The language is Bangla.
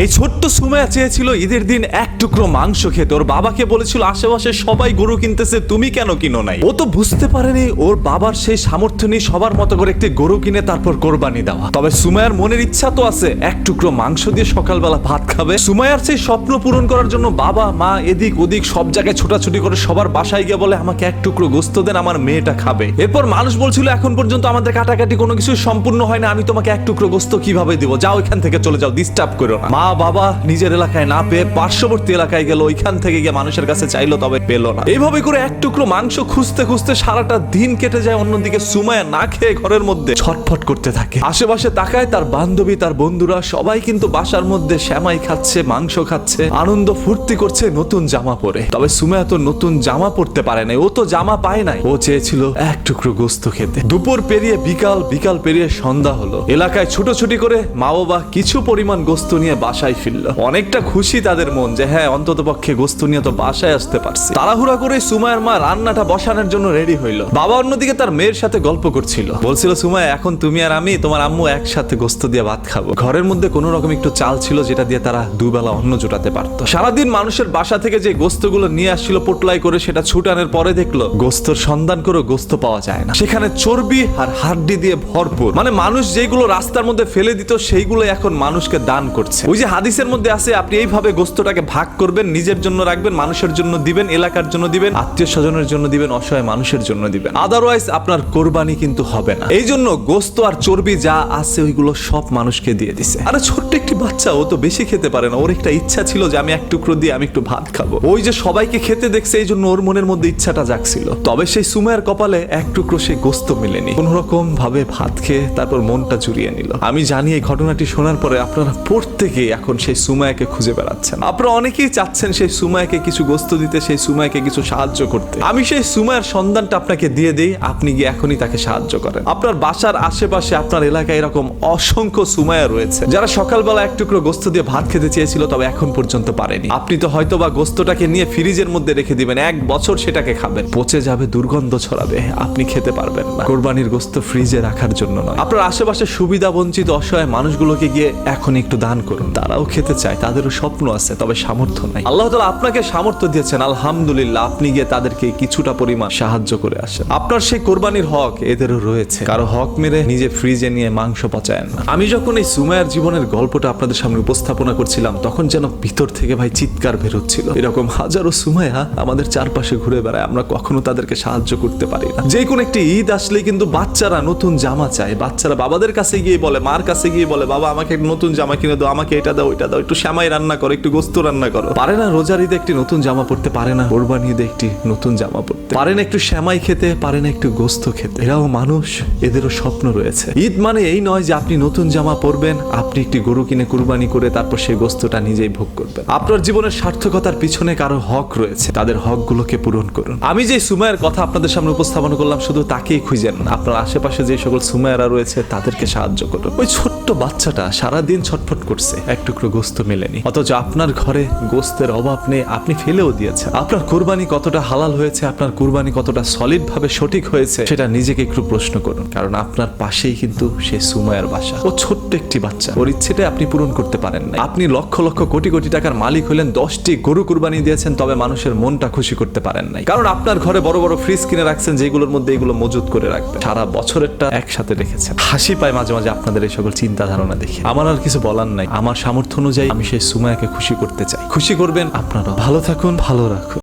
এই ছোট্ট সুমায়া চেয়েছিল ঈদের দিন এক টুকরো মাংস খেতে। ওর বাবাকে বলেছিল, আশেপাশে সবাই গরু কিনতেছে, তুমি কেন কিনো নাই? ও তো বুঝতে পারেনি, ওর বাবার সেই সামর্থ্য নেই সবার মতো করে একটি গরু কিনে তারপর কোরবানি দেওয়া। তবে সুমায়ার মনের ইচ্ছা তো আছে, এক টুকরো মাংস দিয়ে সকালবেলা ভাত খাবে। সুমায়ার সেই স্বপ্ন পূরণ করার জন্য বাবা, মা, এদিক ওদিক সব জায়গায় ছোটাছুটি করে সবার বাসায় গিয়ে বলে, আমাকে এক টুকরো গোস্ত দেন, আমার মেয়েটা খাবে। এরপর মানুষ বলছিল, এখন পর্যন্ত আমাদের কাটাকাটি কোনো কিছু সম্পূর্ণ হয় না, আমি তোমাকে এক টুকরো গোস্ত কীভাবে দিব? যাও এখান থেকে চলে যাও ডিস্টার্ব করো না। মা বাবা নিজের এলাকায় না পেয়ে পার্শ্ববর্তী এলাকায় গেল, ওইখান থেকে গিয়ে মানুষের কাছে চাইলো, তবে পেল না। এইভাবে করে এক টুকরো মাংস খুঁজতে খুঁজতে সারাটা দিন কেটে যায় অন্যদিকে সুমায়া না খেয়ে ঘরের মধ্যে ছটফট করতে থাকে। আশেপাশে তাকায় তার বান্ধবী, তার বন্ধুরা, সবাই কিন্তু বাসার মধ্যে শ্যামাই খাচ্ছে, মাংস খাচ্ছে, আনন্দ ফুর্তি করছে নতুন জামা পরে। তবে সুমায়া তো নতুন জামা পরতে পারে নাই, ও তো জামা পায় নাই। ও চেয়েছিল এক টুকরো গোস্ত খেতে। দুপুর পেরিয়ে বিকাল বিকাল পেরিয়ে সন্ধ্যা হলো। এলাকায় ছুটোছুটি করে মা বাবা কিছু পরিমাণ গোস্ত নিয়ে বাসায় ফিরল। অনেকটা খুশি তাদের মন যে হ্যাঁ অন্তত পক্ষে গোস্ত নিয়ে তো বাসায় আসতে পারছে। তাড়াহুড়া করে সুমায়ের মা রান্নাটা বসানোর জন্য রেডি হইল। বাবা অন্যদিকে তার মেয়ের সাথে গল্প করছিল। বলছিল সুমায় এখন তুমি আর আমি তোমার আম্মু একসাথে গোস্ত দিয়ে ভাত খাব। ঘরের মধ্যে কোনো রকম একটু চাল ছিল যেটা দিয়ে তারা দুবেলা অন্ন জোটাতে পারতো। সারাদিন মানুষের বাসা থেকে যে গোস্তগুলো নিয়ে আসছিল পোটলাই করে সেটা ছুটানোর পরে দেখল, গোস্তর সন্ধান করে গোস্ত পাওয়া যায় না। সেখানে চর্বি আর হাড্ডি দিয়ে ভরপুর। মানে মানুষ যেগুলো রাস্তার মধ্যে ফেলে দিত সেইগুলো এখন মানুষকে দান করছে। ওই যে হাদিসের মধ্যে আছে, আপনি এইভাবে গোস্তটাকে ভাগ করবেন, নিজের জন্য রাখবেন, মানুষের জন্য দিবেন, এলাকার জন্য দিবেন, আত্মীয় স্বজনের জন্য দিবেন, অসহায় মানুষের জন্য দিবেন। আদারওয়াইজ আপনার কোরবানি কিন্তু হবে না। এই জন্য গোস্ত আর চর্বি যা আছে, ওইগুলো সব মানুষকে দিয়ে দিছে। আরে ছোট্ট একটি বাচ্চা, ও তো বেশি খেতে পারে না। ওর একটা ইচ্ছা ছিল যে আমি এক টুকরো দিয়ে আমি একটু ভাত খাব। ওই যে সবাইকে খেতে দেখছে এই জন্য ওর মনের মধ্যে ইচ্ছাটা জাগছিল। তবে সেই সুমায়ের কপালে এক টুকরো সেই গোস্ত মেলেনি। কোন রকম ভাবে ভাত খেয়ে তারপর মনটা জুড়িয়ে নিল। আমি জানি এই ঘটনাটি শোনার পরে আপনারা প্রত্যেকেই এখন সেই সুমায়াকে খুঁজে বেড়াচ্ছেন। আপনারা অনেকেই চাচ্ছেন সেই সুমায়াকে কিছু গোস্ত দিতে, সেই সুমায়াকে কিছু সাহায্য করতে। আমি সেই সুমায়ের সন্ধানটা আপনাকে দিয়ে দিই, আপনি গিয়ে এখনই তাকে সাহায্য করেন। আপনার বাসার আশেপাশে, আপনার এলাকায় এরকম অসংখ্য সুমায়া রয়েছে। যারা সকালবেলা এক টুকরো গোস্ত দিয়ে ভাত খেতে চেয়েছিল, তবে এখন পর্যন্ত পারেনি। আপনি তো হয়তো বা গোস্তটাকে নিয়ে ফ্রিজের মধ্যে রেখে দিবেন, এক বছর সেটাকে খাবেন। পচে যাবে, দুর্গন্ধ ছড়াবে, আপনি খেতে পারবেন না। কোরবানির গোস্ত ফ্রিজে রাখার জন্য নয়। আপনার আশেপাশে সুবিধা বঞ্চিত অসহায় মানুষগুলোকে গিয়ে এখন একটু দান করুন। তারাও খেতে চায়, তাদেরও স্বপ্ন আছে, তবে সামর্থ্য নাই। আল্লাহ তালা আপনাকে সামর্থ্য দিয়েছেন, আলহামদুলিল্লাহ, আপনি গিয়ে তাদেরকে কিছুটা পরিমাণ সাহায্য করে আসেন। আপনার সেই কোরবানির হক এদেরও রয়েছে। কারও হক মেরে নিজে ফ্রিজে নিয়ে মাংস পচায় না। আমি যখন এই সুমায়ার জীবনের গল্পটা আপনাদের সামনে উপস্থাপনা করছিলাম, তখন যেন ভিতর থেকে ভাই চিৎকার বেরোচ্ছিল এরকম হাজারো সুমায়া আমাদের চারপাশে ঘুরে বেড়ায়, আমরা কখনো তাদেরকে সাহায্য করতে পারি না। যে কোনো একটি ঈদ আসলে কিন্তু বাচ্চারা নতুন জামা চায়। বাচ্চারা বাবাদের কাছে গিয়ে বলে, মার কাছে গিয়ে বলে, বাবা, আমাকে নতুন জামা কিনে দাও, আমাকে এটা দাও, ওইটা দাও, একটু শ্যামাই রান্না করো, একটু গোস্ত রান্না করো। পারে না রোজার ঈদে একটি নতুন জামা পড়তে পারে না কোরবানি ঈদে একটি নতুন জামা পড়তে পারে না একটু শ্যামাই খেতে পারে না একটু গোস্ত খেতে। এরাও মানুষ এদেরও স্বপ্ন রয়েছে। ঈদ মানে এই নয় যে আপনি নতুন জামা পরবেন আপনি একটি গরু কিনে কুরবানি করে তারপর সেই গোস্তটা নিজেই ভোগ করবেন। আপনার জীবনের সার্থকতার পিছনে কারও হক রয়েছে। তাদের হকগুলোকে পূরণ করুন। আমি যে সুমায়ের কথা আপনাদের সামনে উপস্থাপন করলাম শুধু তাকেই খুঁজেন আপনার আশেপাশে যে সকল সুমায়েরা রয়েছে তাদেরকে সাহায্য করুন। ওই ছোট্ট বাচ্চাটা সারা দিন ছটফট করছে। এক টুকরো গোস্ত মেলেনি। অথচ আপনার ঘরে গোস্তের অভাব নেই আপনি ফেলেও দিয়েছেন। আপনার কোরবানি কতটা হালাল হয়েছে আপনার কুরবানি কতটা সলিড ভাবে সঠিক হয়েছে সেটা নিজেকে একটু প্রশ্ন করুন। কারণ আপনার পাশেই কিন্তু সে সুমায়ের বাসা। ও ছোট্ট একটি বাচ্চা। ওর ইচ্ছেটা আপনি পূরণ করতে পারেন না আপনি লক্ষ লক্ষ কোটি কোটি টাকার মালিক হলেন, দশটি গরু কুরবানি দিয়েছেন, তবে মানুষের মনটা খুশি করতে পারেন নাই। কারণ আপনার ঘরে বড় বড় ফ্রিজ কিনে রাখছেন, যেগুলোর মধ্যে এগুলো মজুত করে রাখবেন। সারা বছরেরটা একসাথে রেখেছেন। হাসি পায় মাঝে মাঝে আপনাদের এই সকল চিন্তা ধারণা দেখে। আমার আর কিছু বলার নাই। আমার সামর্থ্য অনুযায়ী আমি সেই সুমায়াকে খুশি করতে চাই। খুশি করবেন আপনারা ভালো থাকুন, ভালো রাখুন।